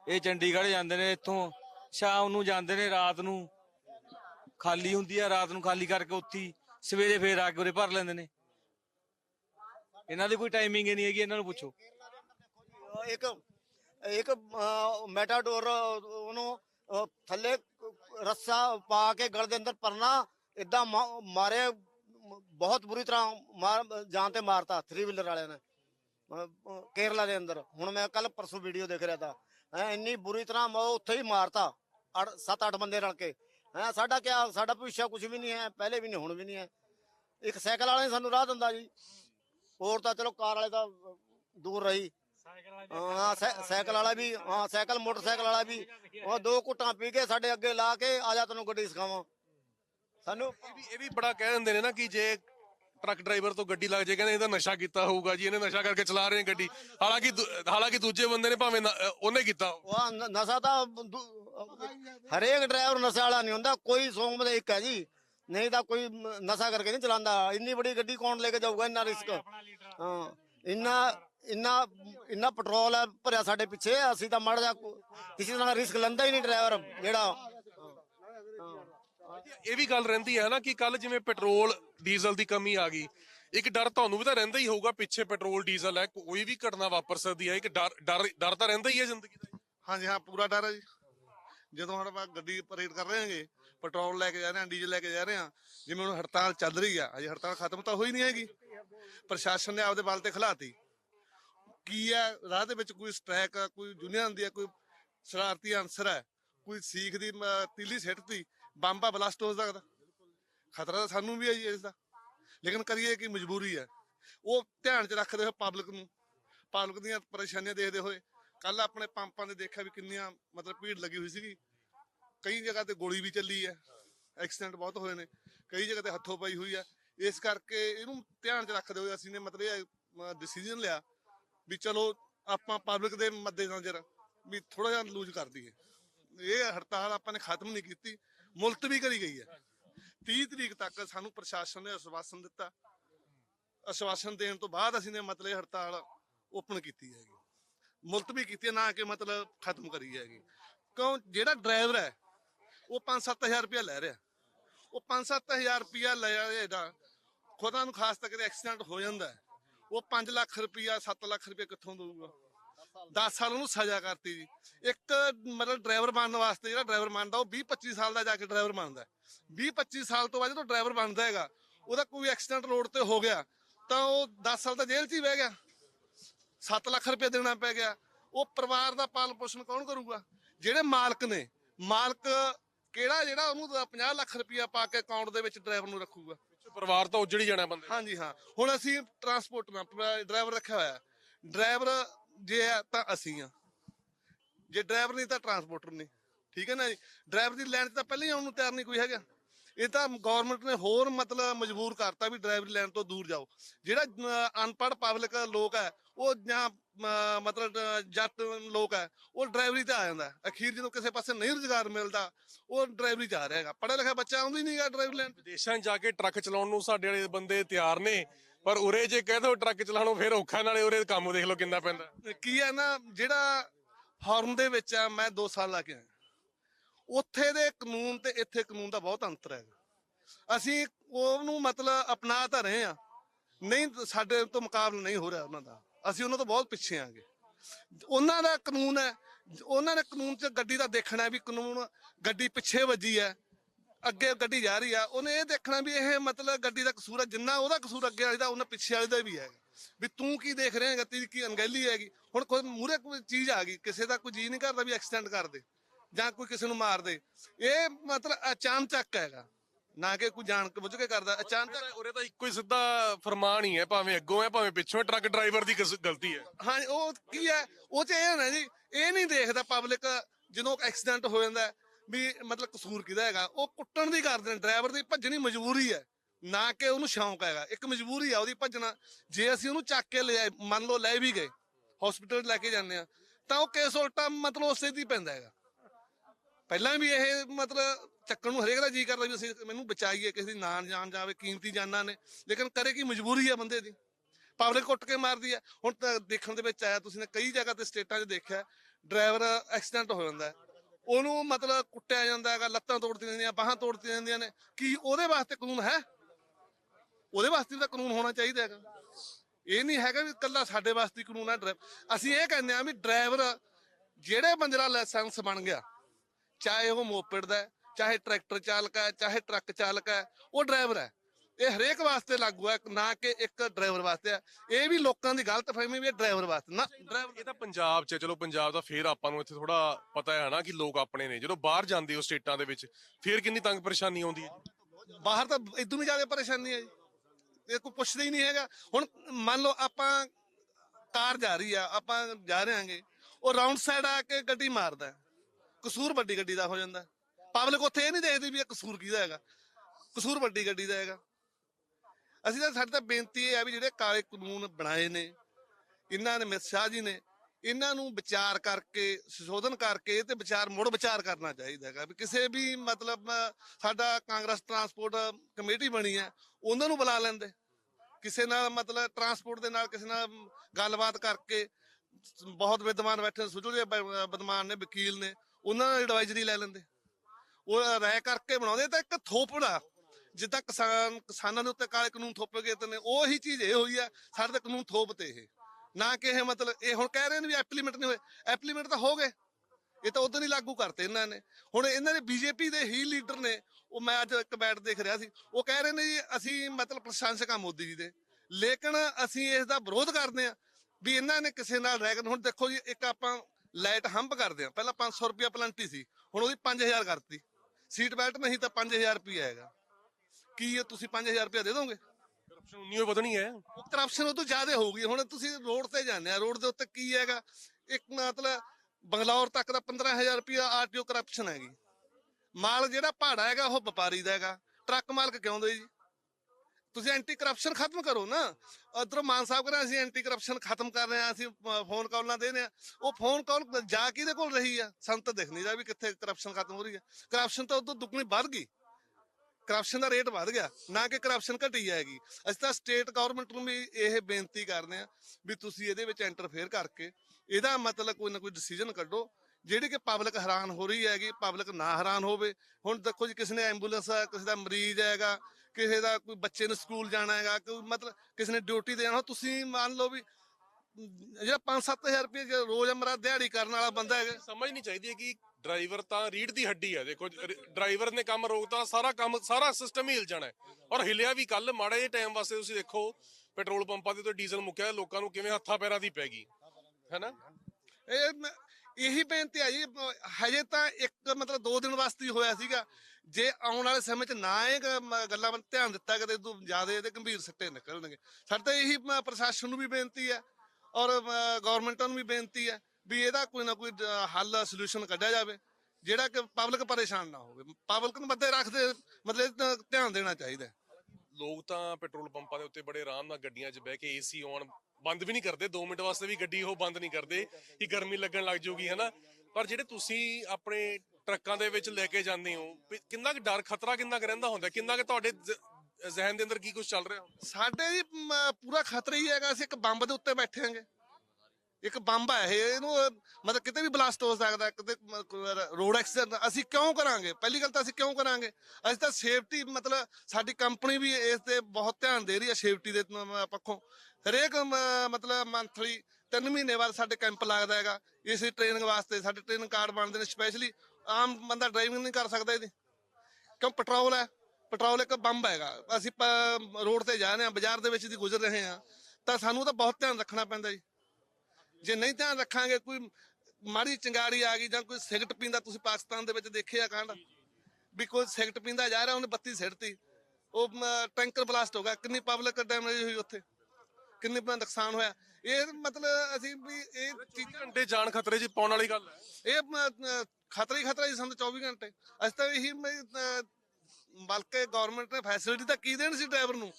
ਇਹ ਚੰਡੀਗੜ੍ਹ ਜਾਂਦੇ ਨੇ, ਇੱਥੋਂ ਸ਼ਾਮ ਨੂੰ ਜਾਂਦੇ ਨੇ, ਰਾਤ ਨੂੰ। ਖਾਲੀ ਹੁੰਦੀ ਆ, ਰਾਤ ਨੂੰ ਖਾਲੀ ਕਰਕੇ ਉੱਥੇ ਸਵੇਰੇ ਫੇਰ ਆ ਕੇ ਉਰੇ ਭਰ ਲੈਂਦੇ ਨੇ। ਇਹਨਾਂ ਦੀ ਕੋਈ ਟਾਈਮਿੰਗ ਹੀ ਨਹੀਂ ਹੈਗੀ, ਇਹਨਾਂ ਨੂੰ ਪੁੱਛੋ। ਇੱਕ ਇੱਕ ਮੈਟਾਡੋਰ, ਉਹਨੂੰ ਥੱਲੇ ਰੱਸਾ ਪਾ ਕੇ ਗਲ ਦੇ ਅੰਦਰ ਪਰਨਾ ਇਦਾਂ ਮਾਰੇ, ਬਹੁਤ ਬੁਰੀ ਤਰ੍ਹਾਂ ਮਾਰ, ਜਾਨ ਤੇ ਮਾਰਤਾ 3 ਵੀਲਰ ਵਾਲਿਆਂ ਨੇ। ਕੇਰਲਾ ਦੇ ਅੰਦਰ। ਹੁਣ ਮੈਂ ਕੱਲ ਪਰਸੋਂ ਵੀਡੀਓ ਦੇਖ ਰਿਹਾ ਤਾਂ। ਹੈ ਇੰਨੀ ਬੁਰੀ ਤਰ੍ਹਾਂ ਮੈਂ ਉੱਥੇ ਹੀ ਮਾਰਤਾ 7 8 ਬੰਦੇ ਰਲ ਕੇ। ਹੈ ਸਾਡਾ ਕਿਆ ਸਾਡਾ ਭਵਿੱਖ ਕੁਝ ਵੀ ਨਹੀਂ ਹੈ ਪਹਿਲੇ ਵੀ ਨਹੀਂ ਹੁਣ ਵੀ ਨਹੀਂ ਹੈ। ਇੱਕ ਸਾਈਕਲ ਵਾਲਾ ਨੇ ਸਾਨੂੰ ਰਾਹ ਦਿੰਦਾ ਜੀ। ਹੋਰ ਤਾਂ ਚਲੋ ਕਾਰ ਵਾਲੇ ਤਾਂ ਦੂਰ ਰਹੀ। ਸਾਈਕਲ ਵਾਲਾ ਹਾਂ ਸਾਈ- ਸਾਈਕਲ ਵਾਲਾ ਵੀ ਹਾਂ ਸਾਈਕਲ ਮੋਟਰਸਾਈਕਲ ਵਾਲਾ ਵੀ ਉਹ ਦੋ ਕੁੱਟਾਂ ਪੀ ਕੇ ਸਾਡੇ ਅੱਗੇ ਲਾ ਕੇ ਆ ਜਾ ਤੈਨੂੰ ਗੱਡੀ ਸਿਖਾਵਾਂ। ਸਾਨੂੰ ਇਹ ਵੀ ਇਹ ਵੀ ਬੜਾ ਕਹਿ ਦਿੰਦੇ ਨੇ ਨਾ ਕਿ ਜੇ ਟਰੱਕ ਡਰਾਈਵਰ ਤੋਂ ਗੱਡੀ ਲੱਗ ਜੇ ਕਹਿੰਦੇ ਇਹਦਾ ਨਸ਼ਾ ਕੀਤਾ ਹੋਊਗਾ ਜੀ ਇਹਨੇ ਨਸ਼ਾ ਕਰਕੇ ਚਲਾ ਰਹੇ ਗੱਡੀ। ਹਾਲਾਂਕਿ ਦੂ- ਹਾਲਾਂਕਿ ਦੂਜੇ ਬੰਦੇ ਨੇ ਭਾਵੇਂ ਨ- ਅ, ਉਹਨੇ ਕੀਤਾ ਹੋਊ। ਉਹ ਨ- ਨਸ਼ਾ ਤਾਂ ਦੂ- ਹਰੇਕ ਡਰਾਈਵਰ ਨਸ਼ਾ ਵਾਲਾ ਨਹੀਂ ਹੁੰਦਾ ਕੋਈ ਸੌਂਗ ਦੇ ਇੱਕ ਹੈ ਜੀ। ਨਹੀਂ ਤਾਂ ਕੋਈ ਮ- ਨਸ਼ਾ ਕਰਕੇ ਨਹੀਂ ਚਲਾਉਂਦਾ। ਇੰਨੀ ਵੱਡੀ ਗੱਡੀ ਕੌਣ ਲੈ ਕੇ ਜਾਊਗਾ ਇੰਨਾ ਰਿਸਕ ਹਾਂ ਇੰਨਾ ਇੰਨਾ ਇੰਨਾ ਪੈਟਰੋਲ ਹੈ ਭਰਿਆ ਸਾਡੇ ਪਿੱਛੇ ਅਸੀਂ ਤਾਂ ਮੜ ਜਾ ਕਿਸੇ ਨਾਲ ਰਿਸਕ ਲੈਂਦਾ ਹੀ ਨਹੀਂ ਡਰਾਈਵਰ ਜਿਹੜਾ ਇਹ ਵੀ ਗੱਲ ਰਹਿੰਦੀ ਹੈ ਨਾ ਕਿ ਕੱਲ ਜਿਵੇਂ ਪੈਟਰੋਲ ਡੀਜ਼ਲ ਦੀ ਕਮੀ ਆ ਗਈ ਇੱਕ ਡਰ ਤੁਹਾਨੂੰ ਵੀ ਤਾਂ ਰਹਿੰਦਾ ਹੀ ਹੋਊਗਾ ਪਿੱਛੇ ਪੈਟਰੋਲ ਡੀਜ਼ਲ ਹੈ ਕੋਈ ਵੀ ਘਟਨਾ ਵਾਪਰ ਸਕਦੀ ਹੈ ਇੱਕ ਡਰ ਡਰ ਡਰ ਤਾਂ ਰਹਿੰਦਾ ਹੀ ਹੈ ਜ਼ਿੰਦਗੀ ਦਾ। ਹਾਂਜੀ ਹਾਂ ਪੂਰਾ ਡਰ ਹੈ ਜੀ। ਜਦੋਂ ਹੁਣ ਆਪਾਂ ਗੱਡੀ ਪਰੇਡ ਕਰ ਰਹੇ ਹਾਂਗੇ ਪੈਟਰੋਲ ਲੈ ਕੇ ਜਾ ਰਹੇ ਹਾਂ ਡੀਜ਼ਲ ਲੈ ਕੇ ਜਾ ਰਹੇ ਹਾਂ ਜਿਵੇਂ ਹੁਣ ਹੜਤਾਲ ਚੱਲ ਰਹੀ ਆ ਅਜੇ ਹੜਤਾਲ ਖਤਮ ਤਾਂ ਹੋਈ ਨਹੀਂ ਹੈਗੀ। ਪ੍ਰਸ਼ਾਸਨ ਨੇ ਆਪਦੇ ਬਲ ਤੇ ਖਿਲਾਤੀ। ਕੀ ਹੈ ਰਾਹ ਦੇ ਵਿੱਚ ਕੋਈ ਸਟ੍ਰੈਕ ਕੋਈ ਯੂਨੀਅਨ ਦੀ ਆ ਕੋਈ ਸ਼ਰਾਰਤੀ ਅਨਸਰ ਹੈ ਕੋਈ ਸੀਖ ਦੀ ਮ, ਤੀਲੀ ਸਿੱਟਤੀ ਬੰਬਾ ਬਲਾਸਟ ਹੋ ਸਕਦਾ ਖਤਰਾ ਤਾਂ ਸਾਨੂੰ ਵੀ ਹੈ ਜੀ ਇਸ ਦਾ। ਲੇਕਿਨ ਕਰੀਏ ਕਿ ਮਜਬੂਰੀ ਹੈ ਉਹ ਧਿਆਨ 'ਚ ਰੱਖਦੇ ਹੋਏ ਪਬਲਿਕ ਨੂੰ। ਪਬਲਿਕ ਦੀਆਂ ਪਰੇਸ਼ਾਨੀਆਂ ਦੇਖਦੇ ਹੋਏ। ਕੱਲ ਆਪਣੇ ਪੰਪਾਂ ਦੇ ਦੇਖਿਆ ਵੀ ਕਿੰਨੀਆਂ ਮਤਲਬ ਭੀੜ ਲੱਗੀ ਹੋਈ ਸੀਗੀ। ਕਈ ਜਗ੍ਹਾ ਤੇ ਗੋਲੀ ਵੀ ਚੱਲੀ ਹੈ ਐਕਸੀਡੈਂਟ ਬਹੁਤ ਹੋਏ ਨੇ। ਕਈ ਜਗ੍ਹਾ ਤੇ ਹੱਥੋਂ ਪਈ ਹੋਈ ਹੈ ਇਸ ਕਰਕੇ ਇਹਨੂੰ ਧਿਆਨ 'ਚ ਰੱਖਦੇ ਹੋਏ ਅਸੀਂ ਨੇ ਮਤਲਬ ਇਹ ਡਿਸੀਜਨ ਲਿਆ ਵੀ ਚਲੋ ਆਪਾਂ ਪਬਲਿਕ ਦੇ ਮੱਦੇ ਨਜ਼ਰ ਵੀ ਥੋੜਾ ਜਿਹਾ ਲੂਜ਼ ਕਰ ਦਈਏ। ਇਹ ਹੜਤਾਲ ਆਪਾਂ ਨੇ ਖਤਮ ਨਹੀਂ ਕੀਤੀ। ਮੁਲਤਵੀ ਕਰੀ ਗਈ ਹੈ। 30 ਤਰੀਕ ਤੱਕ ਸਾਨੂੰ ਪ੍ਰਸ਼ਾਸਨ ਨੇ ਅਸ਼ਵਾਸਨ ਦਿੱਤਾ। ਆਸ਼ਵਾਸਨ ਦੇਣ ਤੋਂ ਬਾਅਦ ਅਸੀਂ ਨੇ ਮਤਲਬ ਹੜਤਾਲ ਓਪਨ ਕੀਤੀ ਹੈਗੀ। ਮੁਲਤਵੀ ਕੀਤੀ ਹੈ, ਨਾ ਕਿ ਮਤਲਬ ਖਤਮ ਕਰੀ ਹੈਗੀ। ਕਿਉਂ? ਜਿਹੜਾ ਡਰਾਈਵਰ ਹੈ ਉਹ 5-7000 ਰੁਪਇਆ ਲੈ ਰਿਹਾ। ਉਹ 5-7000 ਰੁਪਇਆ ਲੈ ਇਹਦਾ। ਖੁਦਾ ਨੂੰ ਖਾਸ ਤੱਕ ਐਕਸੀਡੈਂਟ ਹੋ ਜਾਂਦਾ ਹੈ, ਉਹ 5 ਲੱਖ ਰੁਪਇਆ 7 ਲੱਖ ਰੁਪਇਆ ਕਿੱਥੋਂ ਦਊਗਾ? 10 ਸਾਲ ਉਹਨੂੰ ਸਜ਼ਾ ਕਰਤੀ ਜੀ। ਇੱਕ ਮਤਲਬ ਡਰਾਈਵਰ ਬਣਨ ਵਾਸਤੇ ਜਿਹੜਾ ਡਰਾਈਵਰ ਬਣਦਾ ਉਹ 20 25 ਸਾਲ ਦਾ ਜਾ ਕੇ ਡਰਾਈਵਰ ਬਣਦਾ। 20 25 ਸਾਲ ਤੋਂ ਬਾਅਦ ਜਦੋਂ ਡਰਾਈਵਰ ਬਣਦਾ ਹੈਗਾ ਉਹਦਾ ਕੋਈ ਐਕਸੀਡੈਂਟ ਰੋਡ ਤੇ ਹੋ ਗਿਆ ਤਾਂ ਉਹ 10 ਸਾਲ ਤਾਂ ਜੇਲ੍ਹ 'ਚ ਹੀ ਬਹਿ ਗਿਆ। 7 ਲੱਖ ਰੁਪਏ ਦੇਣਾ ਪੈ ਗਿਆ। ਉਹ ਪਰਿਵਾਰ ਦਾ ਪਾਲ ਪੋਸ਼ਣ ਕੌਣ ਕਰੂਗਾ? ਜਿਹੜੇ ਮਾਲਕ ਨੇ ਮਾਲਕ ਕਿਹੜਾ ਜਿਹੜਾ ਉਹਨੂੰ 50 ਲੱਖ ਰੁਪਇਆ ਪਾ ਕੇ ਅਕਾਊਂਟ ਦੇ ਵਿੱਚ ਡਰਾਈਵਰ ਨੂੰ ਰੱਖੂਗਾ? ਪਰਿਵਾਰ ਤਾਂ ਉੱਜੜ ਹੀ ਜਾਣਾ ਬੰਦੇ। ਹਾਂਜੀ ਹਾਂ। ਹੁਣ ਅਸੀਂ ਟਰਾਂਸਪੋਰਟ ਨਾਲ ਡਰਾਈਵਰ ਰੱਖਿਆ ਹੋਇਆ। ਡਰਾਈਵਰ ਜੇ ਹੈ ਤਾਂ ਅਸੀਂ ਆ ਜੇ ਡਰਾਈਵਰ ਨਹੀਂ ਤਾਂ ਟਰਾਂਸਪੋਰਟਰ ਨਹੀਂ। ਠੀਕ ਹੈ ਨਾ ਜੀ? ਡਰਾਈਵਰ ਦੀ ਲਾਈਨ ਤਾਂ ਪਹਿਲਾਂ ਹੀ ਆਉਣ ਨੂੰ ਤਿਆਰ ਨਹੀਂ ਕੋਈ ਹੈਗਾ। ਇਹ ਤਾਂ ਗਵਰਨਮੈਂਟ ਨੇ ਹੋਰ ਮਤਲਬ ਮਜਬੂਰ ਕਰਤਾ ਵੀ ਡਰਾਈਵਰੀ ਲੈਣ ਤੋਂ ਦੂਰ ਜਾਓ। ਜਿਹੜਾ ਅਨਪੜ੍ਹ ਪਬਲਿਕ ਲੋਕ ਹੈ, ਉਹ ਜਾਂ ਮਤਲਬ ਜੱਟ ਲੋਕ ਹੈ, ਉਹ ਡਰਾਈਵਰੀ ਤੇ ਆ ਜਾਂਦਾ। ਅਖੀਰ ਜਦੋਂ ਕਿਸੇ ਪਾਸੇ ਨਹੀਂ ਰੁਜ਼ਗਾਰ ਮਿਲਦਾ, ਉਹ ਡਰਾਈਵਰੀ ਤੇ ਆ ਰਿਹਾ ਹੈਗਾ। ਪੜ੍ਹਿਆ ਲਿਖਿਆ ਬੱਚਾ ਆਉਂਦਾ ਹੀ ਨਹੀਂਗਾ ਡਰਾਈਵਰੀ ਲੈਣ। ਵਿਦੇਸ਼ਾਂ 'ਚ ਜਾ ਕੇ ਟਰੱਕ ਚਲਾਉਣ ਨੂੰ ਸਾਡੇ ਵਾਲੇ ਬੰਦੇ ਤਿਆਰ ਨੇ। ਪਰ ਉਰੇ ਜੇ ਕਹਿ ਦੋ ਟਰੱਕ ਚਲਾਉਣੋਂ ਫਿਰ ਔਖਾ, ਨਾਲੇ ਉਰੇ ਕੰਮ ਦੇਖ ਲਓ ਕਿੰਨਾ ਪੈਂਦਾ। ਕੀ ਹੈ ਨਾ, ਜਿਹੜਾ ਫਾਰਮ ਦੇ ਵਿੱਚ ਆ, ਮੈਂ 2 ਸਾਲ ਲਾ ਕੇ ਆਇਆ। ਉੱਥੇ ਦੇ ਕਾਨੂੰਨ ਤੇ ਇੱਥੇ ਕਾਨੂੰਨ ਦਾ ਬਹੁਤ ਅੰਤਰ ਹੈ ਅਸੀਂ ਉਹਨੂੰ ਮਤਲਬ ਅਪਣਾ ਤਾਂ ਰਹੇ ਆ ਨਹੀਂ, ਸਾਡੇ ਤੋਂ ਮੁਕਾਬਲਾ ਨਹੀਂ ਹੋ ਰਿਹਾ ਉਹਨਾਂ ਦਾ। ਅਸੀਂ ਉਹਨਾਂ ਤੋਂ ਬਹੁਤ ਪਿੱਛੇ ਆਂਗੇ। ਉਹਨਾਂ ਦਾ ਕਾਨੂੰਨ ਹੈ, ਉਹਨਾਂ ਨੇ ਕਾਨੂੰਨ 'ਚ ਗੱਡੀ ਦਾ ਦੇਖਣਾ ਵੀ ਕਾਨੂੰਨ ਗੱਡੀ ਪਿੱਛੇ ਵੱਜੀ ਹੈ। ਅੱਗੇ ਗੱਡੀ ਜਾ ਰਹੀ ਆ ਉਹਨੇ ਇਹ ਦੇਖਣਾ ਵੀ ਇਹ ਮਤਲਬ ਗੱਡੀ ਦਾ ਕਸੂਰ ਜਿੰਨਾ ਉਹਦਾ ਕਸੂਰ ਅੱਗੇ ਵਾਲੀ ਦਾ ਉਹਨਾਂ ਪਿੱਛੇ ਵਾਲੀ ਦਾ ਵੀ ਹੈਗਾ। ਵੀ ਤੂੰ ਕੀ ਦੇਖ ਰਿਹਾ ਹੈਗਾ ਤੇਰੀ ਕੀ ਅਣਗਹਿਲੀ ਹੈਗੀ? ਹੁਣ ਕੋਈ ਮੂਰੇ ਕੋਈ ਚੀਜ਼ ਆ ਗਈ ਕਿਸੇ ਦਾ ਕੋਈ ਜੀ ਨਹੀਂ ਕਰਦਾ ਵੀ ਐਕਸੀਡੈਂਟ ਕਰ ਦੇ ਜਾਂ ਕੋਈ ਕਿਸੇ ਨੂੰ ਮਾਰ ਦੇ। ਇਹ ਮਤਲਬ ਅਚਾਨਚੱਕ ਹੈਗਾ ਨਾ ਕਿ ਕੋਈ ਜਾਣ ਕੇ ਬੁੱਝ ਕੇ ਕਰਦਾ ਅਚਾਨਚੱਕ ਉਰੇ ਤਾਂ ਇੱਕੋ ਹੀ ਸਿੱਧਾ ਫਰਮਾਨ ਹੀ ਹੈ ਭਾਵੇਂ ਅੱਗੋਂ ਹੈ ਭਾਵੇਂ ਪਿੱਛੋਂ ਟਰੱਕ ਡਰਾਈਵਰ ਦੀ ਗਲਤੀ ਹੈ। ਹਾਂ ਉਹ ਕੀ ਹੈ ਉਹ ਚ ਇਹ ਨਾ ਜੀ ਇਹ ਨਹੀਂ ਦੇਖਦਾ ਪਬਲਿਕ ਜਦੋਂ ਐਕਸੀਡੈਂਟ ਹੋ ਜਾਂਦਾ ਵੀ ਮਤਲਬ ਕਸੂਰ ਕਿਹਦਾ ਹੈਗਾ? ਉਹ ਕੁੱਟਣ ਦੀ ਕਰਦੇ ਨੇ, ਡਰਾਈਵਰ ਦੀ ਭੱਜਣੀ ਮਜਬੂਰੀ ਹੈ। ਨਾ ਕਿ ਉਹਨੂੰ ਸ਼ੌਂਕ ਹੈਗਾ। ਇੱਕ ਮਜਬੂਰੀ ਆ ਉਹਦੀ ਭੱਜਣਾ। ਜੇ ਅਸੀਂ ਉਹਨੂੰ ਚੱਕ ਕੇ ਲੈ ਮੰਨ ਲਓ ਲੈ ਵੀ ਗਏ ਹਸਪੀਟਲ ਲੈ ਕੇ ਜਾਂਦੇ ਆ ਤਾਂ ਉਹ ਕੇਸ ਉਲਟਾ ਮਤਲਬ ਉਸੇ ਦੀ ਪੈਂਦਾ ਹੈਗਾ। ਪਹਿਲਾਂ ਵੀ ਇਹ ਮਤਲਬ ਚੱਕਣ ਨੂੰ ਹਰੇਕ ਦਾ ਜੀ ਕਰਦਾ ਵੀ ਅਸੀਂ ਮੈਨੂੰ ਬਚਾਈਏ, ਕਿਸੇ ਦੀ ਨਾਂ ਜਾਣ ਜਾਵੇ, ਕੀਮਤੀ ਜਾਨਾਂ ਨੇ। ਲੇਕਿਨ ਕਰੇ ਕੀ ਮਜਬੂਰੀ ਆ ਬੰਦੇ ਦੀ। ਪਬਲਿਕ ਕੁੱਟ ਕੇ ਮਾਰਦੀ ਹੈ। ਹੁਣ ਦੇਖਣ ਦੇ ਵਿੱਚ ਆਇਆ, ਤੁਸੀਂ ਨੇ ਕਈ ਜਗ੍ਹਾ ਤੇ ਸਟੇਟਾਂ 'ਚ ਦੇਖਿਆ, ਡਰਾਈਵਰ ਐਕਸੀਡੈਂਟ ਹੋ ਜਾਂਦਾ ਉਹਨੂੰ ਮਤਲਬ ਕੁੱਟਿਆ ਜਾਂਦਾ ਹੈਗਾ, ਲੱਤਾਂ ਤੋੜਦੀਆਂ ਜਾਂਦੀਆਂ, ਬਾਹਾਂ ਤੋੜਦੀਆਂ ਜਾਂਦੀਆਂ ਨੇ। ਕੀ ਉਹਦੇ ਵਾਸਤੇ ਕਾਨੂੰਨ ਹੈ? ਉਹਦੇ ਵਾਸਤੇ ਵੀ ਤਾਂ ਕਾਨੂੰਨ ਹੋਣਾ ਚਾਹੀਦਾ ਹੈਗਾ। ਇਹ ਨਹੀਂ ਹੈਗਾ ਵੀ ਇਕੱਲਾ ਸਾਡੇ ਵਾਸਤੇ ਕਾਨੂੰਨ ਹੈ ਡਰਾਈਵਰ ਅਸੀਂ ਇਹ ਕਹਿੰਦੇ ਆ ਵੀ ਡਰਾਈਵਰ ਜਿਹੜੇ ਬੰਦੇ ਦਾ ਲਾਇਸੈਂਸ ਬਣ ਗਿਆ, ਚਾਹੇ ਉਹ ਮੋਪੇਡ ਦਾ ਚਾਹੇ ਟਰੈਕਟਰ ਚਾਲਕ ਹੈ, ਚਾਹੇ ਟਰੱਕ ਚਾਲਕ ਹੈ, ਉਹ ਡਰਾਈਵਰ ਹੈ। ਇਹ ਹਰੇਕ ਵਾਸਤੇ ਲਾਗੂ ਹੈ ਨਾ ਕਿ ਇੱਕ ਡਰਾਈਵਰ ਵਾਸਤੇ ਹੈ ਇਹ ਵੀ ਲੋਕਾਂ ਦੀ ਗਲਤ ਫਹਿਮੀ ਵੀ ਡਰਾਈਵਰ ਵਾਸਤੇ। ਨਾ ਡਰਾਈਵਰ ਇਹ ਤਾਂ ਪੰਜਾਬ 'ਚ ਚਲੋ ਪੰਜਾਬ ਦਾ ਫੇਰ ਆਪਾਂ ਨੂੰ ਇੱਥੇ ਥੋੜਾ ਪਤਾ ਹੈ ਨਾ ਕਿ ਲੋਕ ਆਪਣੇ ਨੇ। ਜਦੋਂ ਬਾਹਰ ਜਾਂਦੇ ਹੋ ਸਟੇਟਾਂ ਦੇ ਵਿੱਚ ਫੇਰ ਕਿੰਨੀ ਤੰਗ ਪਰੇਸ਼ਾਨੀ ਆਉਂਦੀ ਹੈ ਬਾਹਰ ਤਾਂ ਇਦੋਂ ਵੀ ਜ਼ਿਆਦਾ ਪਰੇਸ਼ਾਨੀ ਹੈ ਜੀ। ਇਹ ਕੋਈ ਪੁੱਛਦਾ ਹੀ ਨਹੀਂ ਹੈਗਾ। ਹੁਣ ਮੰਨ ਲਓ ਆਪਾਂ ਕਾਰ ਜਾ ਰਹੀ ਆ ਆਪਾਂ ਜਾ ਰਹੇ ਆਂਗੇ ਉਹ ਰਾਉਂਡ ਸਾਈਡ ਆ ਕੇ ਗੱਡੀ ਮਾਰਦਾ। ਕਸੂਰ ਵੱਡੀ ਗੱਡੀ ਦਾ ਹੋ ਜਾਂਦਾ। ਪਬਲਿਕ ਉੱਥੇ ਇਹ ਨਹੀਂ ਦੇਖਦੀ ਵੀ ਇਹ ਕਸੂਰ ਕਿਹਦਾ ਹੈਗਾ। ਕਸੂਰ ਵੱਡੀ ਗੱਡੀ ਦਾ ਹੈਗਾ। ਅਸੀਂ ਤਾਂ ਸਾਡੀ ਤਾਂ ਬੇਨਤੀ ਇਹ ਹੈ ਵੀ ਜਿਹੜੇ ਕਾਲੇ ਕਾਨੂੰਨ ਬਣਾਏ ਨੇ, ਇਹਨਾਂ ਨੇ ਅਮਿਤ ਸ਼ਾਹ ਜੀ ਨੇ, ਇਹਨਾਂ ਨੂੰ ਵਿਚਾਰ ਕਰਕੇ, ਸੰਸ਼ੋਧਨ ਕਰਕੇ ਤੇ ਵਿਚਾਰ, ਮੁੜ ਵਿਚਾਰ ਕਰਨਾ ਚਾਹੀਦਾ ਹੈਗਾ ਵੀ ਕਿਸੇ ਵੀ ਮਤਲਬ, ਸਾਡਾ ਕਾਂਗਰਸ ਟਰਾਂਸਪੋਰਟ ਕਮੇਟੀ ਬਣੀ ਹੈ, ਉਹਨਾਂ ਨੂੰ ਬੁਲਾ ਲੈਂਦੇ। ਕਿਸੇ ਨਾਲ ਮਤਲਬ ਟਰਾਂਸਪੋਰਟ ਦੇ ਨਾਲ ਕਿਸੇ ਨਾਲ ਗੱਲਬਾਤ ਕਰਕੇ, ਬਹੁਤ ਵਿਦਵਾਨ ਬੈਠੇ ਸੁਝਲਦੇ ਵਿਦਵਾਨ ਨੇ, ਵਕੀਲ ਨੇ, ਉਹਨਾਂ ਨਾਲ ਐਡਵਾਈਜ਼ਰੀ ਲੈ ਲੈਂਦੇ। ਉਹ ਰਾਇ ਕਰਕੇ ਬਣਾਉਂਦੇ ਤਾਂ ਇੱਕ ਥੋਪੜਾ ਜਿੱਦਾਂ ਕਿਸਾਨ, ਕਿਸਾਨਾਂ ਦੇ ਉੱਤੇ ਕਾਲੇ ਕਾਨੂੰਨ ਥੋਪੇ ਗਏ ਤੇ ਨੇ, ਉਹੀ ਚੀਜ਼ ਇਹ ਹੋਈ ਹੈ, ਸਾਡੇ ਤੇ ਕਾਨੂੰਨ ਥੋਪ ਤੇ ਇਹ। ਨਾ ਕਿ ਇਹ ਮਤਲਬ, ਇਹ ਹੁਣ ਕਹਿ ਰਹੇ ਨੇ ਵੀ ਐਪਲੀਮੈਂਟ ਨਹੀਂ ਹੋਏ, ਐਪਲੀਮੈਂਟ ਤਾਂ ਹੋ ਗਏ। ਇਹ ਤਾਂ ਉਦੋਂ ਹੀ ਲਾਗੂ ਕਰਤੇ ਇਹਨਾਂ ਨੇ। ਹੁਣ ਇਹਨਾਂ ਦੇ ਬੀਜੇਪੀ ਦੇ ਹੀ ਲੀਡਰ ਨੇ, ਉਹ ਮੈਂ ਅੱਜ ਇੱਕ ਬੈਠ ਦੇਖ ਰਿਹਾ ਸੀ, ਉਹ ਕਹਿ ਰਹੇ ਨੇ ਜੀ, ਅਸੀਂ ਮਤਲਬ ਪ੍ਰਸ਼ੰਸਕ ਆ ਮੋਦੀ ਜੀ ਦੇ। ਲੇਕਿਨ ਅਸੀਂ ਇਸ ਦਾ ਵਿਰੋਧ ਕਰਦੇ ਆ ਵੀ ਇਹਨਾਂ ਨੇ ਕਿਸੇ ਨਾਲ ਰਹਿ ਕੇ, ਹੁਣ ਦੇਖੋ ਜੀ, ਇੱਕ ਆਪਾਂ ਲਾਈਟ ਹੰਪ ਕਰਦੇ ਆ ਪਹਿਲਾਂ 500 ਰੁਪਿਆ ਪਲੰਟੀ ਸੀ, ਹੁਣ ਉਹਦੀ 5000 ਕਰਤੀ। ਸੀਟ ਬੈਲਟ ਨਹੀਂ ਤਾਂ 5000 ਰੁਪਿਆ ਹੈਗਾ। ਕੀ ਇਹ ਤੁਸੀਂ 5000 ਰੁਪਿਆ ਦੇ ਦੋਗੇ? ਕਰਪਸ਼ਨ ਉਨੀ ਹੋਈ ਵਧਣੀ ਹੈ। ਉਹ ਕਰਪਸ਼ਨ ਉਹ ਤੋਂ ਜ਼ਿਆਦਾ ਹੋਊਗੀ। ਹੁਣ ਤੁਸੀਂ ਰੋਡ ਤੇ ਜਾਂਦੇ ਆ। ਰੋਡ ਦੇ ਉੱਤੇ ਕੀ ਹੈਗਾ? ਇੱਕ ਮਤਲਬ ਬੰਗਲੌਰ ਤੱਕ ਦਾ 15000 ਰੁਪਿਆ ਆਰਟੀਓ ਕਰਪਸ਼ਨ ਹੈਗੀ। ਮਾਲ ਜਿਹੜਾ ਭਾੜਾ ਹੈਗਾ ਉਹ ਵਪਾਰੀ ਦਾ ਹੈਗਾ। ਟਰੱਕ ਮਾਲਕ ਕਿਉਂ ਦੇ ਜੀ? ਤੁਸੀਂ ਐਂਟੀ ਕਰਪਸ਼ਨ ਖਤਮ ਕਰੋ ਨਾ। ਉਧਰੋਂ ਮਾਨ ਸਾਹਿਬ ਕਹਿੰਦੇ ਅਸੀਂ ਐਂਟੀ ਕਰਪਸ਼ਨ ਖਤਮ ਕਰ ਰਹੇ ਆ ਅਸੀਂ ਫੋਨ ਕਾਲਾਂ ਦੇ ਰਹੇ ਆ ਉਹ ਫੋਨ ਕਾਲ ਜਾ ਕਿਹਦੇ ਕੋਲ ਰਹੀ ਆ। ਸਾਨੂੰ ਤਾਂ ਦਿਖ ਨਹੀਂ ਰਿਹਾ ਵੀ ਕਿੱਥੇ ਕਰਪਸ਼ਨ ਖਤਮ ਹੋ ਰਹੀ ਹੈ। ਕਰਪਸ਼ਨ ਤਾਂ ਉਦੋਂ ਦੁੱਗਣੀ ਵੱਧ ਗਈ। ਕਰਪਸ਼ਨ ਦਾ ਰੇਟ ਵੱਧ ਗਿਆ, ਨਾ ਕਿ ਕਰਪਸ਼ਨ ਘਟੀ ਜਾਏਗੀ। ਅਸੀਂ ਤਾਂ ਸਟੇਟ ਗਵਰਨਮੈਂਟ ਨੂੰ ਵੀ ਇਹ ਬੇਨਤੀ ਕਰਦੇ ਆ ਵੀ ਤੁਸੀਂ ਇਹਦੇ ਵਿੱਚ ਇੰਟਰਫੇਅਰ ਕਰਕੇ ਇਹਦਾ ਮਤਲਬ ਕੋਈ ਨਾ ਕੋਈ ਡਿਸੀਜਨ ਕੱਢੋ, ਜਿਹੜੀ ਕਿ ਪਬਲਿਕ ਹੈਰਾਨ ਹੋ ਰਹੀ ਹੈਗੀ ਪਬਲਿਕ ਨਾ ਹੈਰਾਨ ਹੋਵੇ। ਹੁਣ ਦੇਖੋ ਜੀ, ਕਿਸੇ ਨੇ ਐਂਬੂਲੈਂਸ ਆ, ਕਿਸੇ ਦਾ ਮਰੀਜ਼ ਹੈਗਾ, ਕਿਸੇ ਦਾ ਕੋਈ ਬੱਚੇ ਨੂੰ ਸਕੂਲ ਜਾਣਾ ਹੈਗਾ, ਕੋਈ ਮਤਲਬ ਕਿਸੇ ਨੇ ਡਿਊਟੀ ਤੇ ਜਾਣਾ ਤੁਸੀਂ ਮੰਨ ਲਓ ਵੀ ਜਿਹੜਾ 5-7000 ਰੁਪਏ ਰੋਜ਼ਮਰਾ ਦਿਹਾੜੀ ਕਰਨ ਵਾਲਾ ਬੰਦਾ ਹੈਗਾ। ਸਮਝ ਨਹੀਂ ਚਾਹੀਦੀ ਹੈ ਕਿ ਡਰਾਈਵਰ ਤਾਂ ਰੀੜ ਦੀ ਹੱਡੀ ਹੈ ਦੇਖੋ ਡਰਾਈਵਰ ਨੇ ਕੰਮ ਰੋਕਤਾ, ਸਾਰਾ ਕੰਮ, ਸਾਰਾ ਸਿਸਟਮ ਹੀ ਹਿਲ ਜਾਣਾ ਔਰ ਹਿਲਿਆ ਵੀ ਕੱਲ ਮਾੜੇ ਜਿਹੇ ਟਾਈਮ ਵਾਸਤੇ ਤੁਸੀਂ ਦੇਖੋ ਪੈਟਰੋਲ ਪੰਪਾਂ ਦੇ ਉੱਤੇ ਡੀਜ਼ਲ ਮੁੱਕਿਆ, ਲੋਕਾਂ ਨੂੰ ਕਿਵੇਂ ਹੱਥਾਂ ਪੈਰਾਂ ਦੀ ਪੈ ਗਈ, ਹੈਨਾ? ਇਹ ਇਹੀ ਬੇਨਤੀ ਆ ਜੀ, ਹਜੇ ਤਾਂ ਇੱਕ, ਮਤਲਬ 2 ਦਿਨ ਵਾਸਤੇ ਹੀ ਹੋਇਆ ਸੀਗਾ। ਜੇ ਆਉਣ ਵਾਲੇ ਸਮੇਂ 'ਚ ਨਾ ਇਹ ਗੱਲਾਂ ਵੱਲ ਧਿਆਨ ਦਿੱਤਾ ਕਦੇ ਤੋਂ ਜ਼ਿਆਦਾ ਇਹਦੇ ਗੰਭੀਰ ਸੱਟੇ ਨਿਕਲਣਗੇ। ਸਾਡੇ ਤਾਂ ਇਹੀ ਪ੍ਰਸ਼ਾਸਨ ਨੂੰ ਵੀ ਬੇਨਤੀ ਹੈ ਔਰ ਗਵਰਨਮੈਂਟਾਂ ਨੂੰ ਵੀ ਬੇਨਤੀ ਹੈ ਵੀ ਇਹਦਾ ਕੋਈ ਨਾ ਕੋਈ ਹੱਲ ਸੋਲੂਸ਼ਨ ਕੱਢਿਆ ਜਾਵੇ ਜਿਹੜਾ ਕਿ ਪਬਲਿਕ ਪਰੇਸ਼ਾਨ ਨਾ ਹੋਵੇ। ਪਬਲਿਕ ਨੂੰ ਮੱਦੇ ਰੱਖਦੇ ਮਤਲਬ ਧਿਆਨ ਦੇਣਾ ਚਾਹੀਦਾ। ਲੋਕ ਤਾਂ ਪੈਟਰੋਲ ਪੰਪਾਂ ਦੇ ਉੱਤੇ ਬੜੇ ਆਰਾਮ ਨਾਲ ਗੱਡੀਆਂ 'ਚ ਬਹਿ ਕੇ ਏਸੀ ਆਨ ਬੰਦ ਵੀ ਨਹੀਂ ਕਰਦੇ 2 ਮਿੰਟ ਵਾਸਤੇ ਵੀ ਗੱਡੀ ਉਹ ਬੰਦ ਨਹੀਂ ਕਰਦੇ ਕਿ ਗਰਮੀ ਲੱਗਣ ਲੱਗ ਜਾਊਗੀ ਹਨਾ? ਪਰ ਜਿਹੜੇ ਤੁਸੀਂ ਆਪਣੇ ਟਰੱਕਾਂ ਦੇ ਵਿੱਚ ਲੈ ਕੇ ਜਾਂਦੇ ਹੋ ਕਿੰਨਾ ਕੁ ਡਰ ਖਤਰਾ ਕਿੰਨਾ ਕੁ ਰਹਿੰਦਾ ਹੁੰਦਾ? ਕਿੰਨਾ ਕੁ ਤੁਹਾਡੇ ਜ਼ਿਹਨ ਦੇ ਅੰਦਰ ਕੀ ਕੁਝ ਚੱਲ ਰਿਹਾ? ਹੁੰਦਾ ਸਾਡੇ ਜੀ ਪੂਰਾ ਖਤਰਾ ਹੀ ਹੈਗਾ ਅਸੀਂ ਇੱਕ ਬੰਬ ਦੇ ਉੱਤੇ ਬੈਠੇ ਆਂਗੇ ਇੱਕ ਬੰਬ ਹੈ ਇਹ, ਇਹਨੂੰ ਮਤਲਬ ਕਿਤੇ ਵੀ ਬਲਾਸਟ ਹੋ ਸਕਦਾ, ਕਿਤੇ ਰੋਡ ਐਕਸੀਡੈਂਟ, ਅਸੀਂ ਕਿਉਂ ਕਰਾਂਗੇ? ਪਹਿਲੀ ਗੱਲ ਤਾਂ ਅਸੀਂ ਕਿਉਂ ਕਰਾਂਗੇ? ਅਸੀਂ ਤਾਂ ਸੇਫਟੀ, ਮਤਲਬ ਸਾਡੀ ਕੰਪਨੀ ਵੀ ਇਸ ਤੇ ਬਹੁਤ ਧਿਆਨ ਦੇ ਰਹੀ ਹੈ ਸੇਫਟੀ ਦੇ ਪੱਖੋਂ। ਹਰੇਕ ਮਤਲਬ ਮੰਥਲੀ ਤਿੰਨ ਮਹੀਨੇ ਬਾਅਦ ਸਾਡੇ ਕੈਂਪ ਲੱਗਦਾ ਹੈਗਾ। ਇਸ ਟ੍ਰੇਨਿੰਗ ਵਾਸਤੇ ਸਾਡੇ ਟ੍ਰੇਨਿੰਗ ਕਾਰਡ ਬਣਦੇ ਨੇ ਸਪੈਸ਼ਲੀ। ਆਮ ਬੰਦਾ ਡਰਾਈਵਿੰਗ ਨਹੀਂ ਕਰ ਸਕਦਾ ਇਹਦੀ। ਕਿਉਂ? ਪੈਟਰੋਲ ਹੈ। ਪੈਟਰੋਲ ਇੱਕ ਬੰਬ ਹੈਗਾ। ਅਸੀਂ ਪ- ਰੋਡ ਤੇ ਜਾ ਰਹੇ ਹਾਂ, ਬਾਜ਼ਾਰ ਦੇ ਵਿੱਚ ਦੀ ਗੁਜ਼ਰ ਰਹੇ ਹਾਂ। ਤਾਂ ਸਾਨੂੰ ਤਾਂ ਬਹੁਤ ਧਿਆਨ ਰੱਖਣਾ ਪੈਂਦਾ ਜੀ। ਜੇ ਨਹੀਂ ਧਿਆਨ ਰੱਖਾਂਗੇ ਕੋਈ ਮਾੜੀ ਚੰਗਾਰੀ ਆ ਗਈ ਜਾਂ ਕੋਈ ਸਿਗਰਟ ਪੀਂਦਾ ਤੁਸੀਂ ਪਾਕਿਸਤਾਨ ਦੇ ਵਿੱਚ ਦੇਖਿਆ ਕਾਂਡ ਵੀ ਕੋਈ ਸਿਗਰਟ ਪੀਂਦਾ ਜਾ ਰਿਹਾ ਉਹਨੇ ਬੱਤੀ ਸਿੱਟਤੀ ਉਹ ਟੈਂਕਰ ਬਲਾਸਟ ਹੋ ਗਿਆ। ਕਿੰਨੀ ਪਬਲਿਕ ਡੈਮੇਜ ਹੋਈ ਉੱਥੇ? ਕਿੰਨੀ ਪ- ਨੁਕਸਾਨ ਹੋਇਆ? ਇਹ ਮਤਲਬ ਅਸੀਂ ਵੀ ਇਹ ਚੀਜ਼ਾਂ ਘੰਟੇ ਜਾਨ ਖਤਰੇ 'ਚ ਪਾਉਣ ਵਾਲੀ ਗੱਲ ਹੈ। ਇਹ ਖਤਰਾ ਹੀ ਖਤਰਾ ਜੀ ਸਾਨੂੰ 24 ਘੰਟੇ। ਅਸੀਂ ਤਾਂ ਇਹੀ ਬਲਕਿ ਗਵਰਨਮੈਂਟ ਨੇ ਫੈਸਿਲਿਟੀ ਤਾਂ ਕੀ ਦੇਣ ਸੀ ਡਰਾਈਵਰ ਨੂੰ?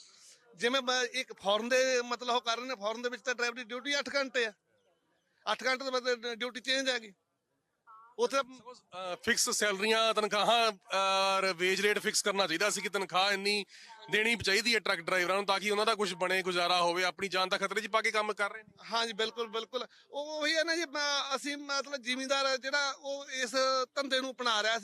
ਜਿਵੇਂ ਇੱਕ ਫੌਰਨ ਦੇ ਮਤਲਬ ਉਹ ਕਰ ਰਹੇ ਨੇ ਫੌਰਨ ਦੇ ਵਿੱਚ ਤਾਂ ਡਰਾਈਵਰ ਦੀ ਡਿਊਟੀ 8 ਘੰਟੇ ਆ। 8 ਘੰਟੇ ਤੋਂ ਬਾਅਦ ਡਿਊਟੀ ਚੇਂਜ ਆ ਗਈ ਉੱਥੇ ਫਿਕਸ ਸੈਲਰੀਆਂ ਤਨਖਾਹਾਂ ਵੇਜ ਰੇਟ ਫਿਕਸ ਕਰਨਾ ਚਾਹੀਦਾ ਸੀ ਕਿ ਤਨਖਾਹ ਇੰਨੀ ਦੇਣੀ ਚਾਹੀਦੀ ਹੈ ਟਰੱਕ ਡਰਾਈਵਰਾਂ ਨੂੰ ਤਾਂ ਕਿ ਉਹਨਾਂ ਦਾ ਕੁਝ ਬਣੇ ਗੁਜ਼ਾਰਾ ਹੋਵੇ ਆਪਣੀ ਜਾਨ ਦਾ ਖਤਰੇ 'ਚ ਪਾ ਕੇ ਕੰਮ ਕਰ ਰਹੇ ਨੇ। ਹਾਂਜੀ ਬਿਲਕੁਲ ਬਿਲਕੁਲ। ਉਹ ਉਹੀ ਹੈ ਨਾ ਜੀ ਅਸੀਂ ਮਤਲਬ ਜ਼ਿਮੀਂਦਾਰ ਜਿਹੜਾ ਉਹ ਇਸ ਧੰਦੇ ਨੂੰ ਅਪਣਾ ਰਿਹਾ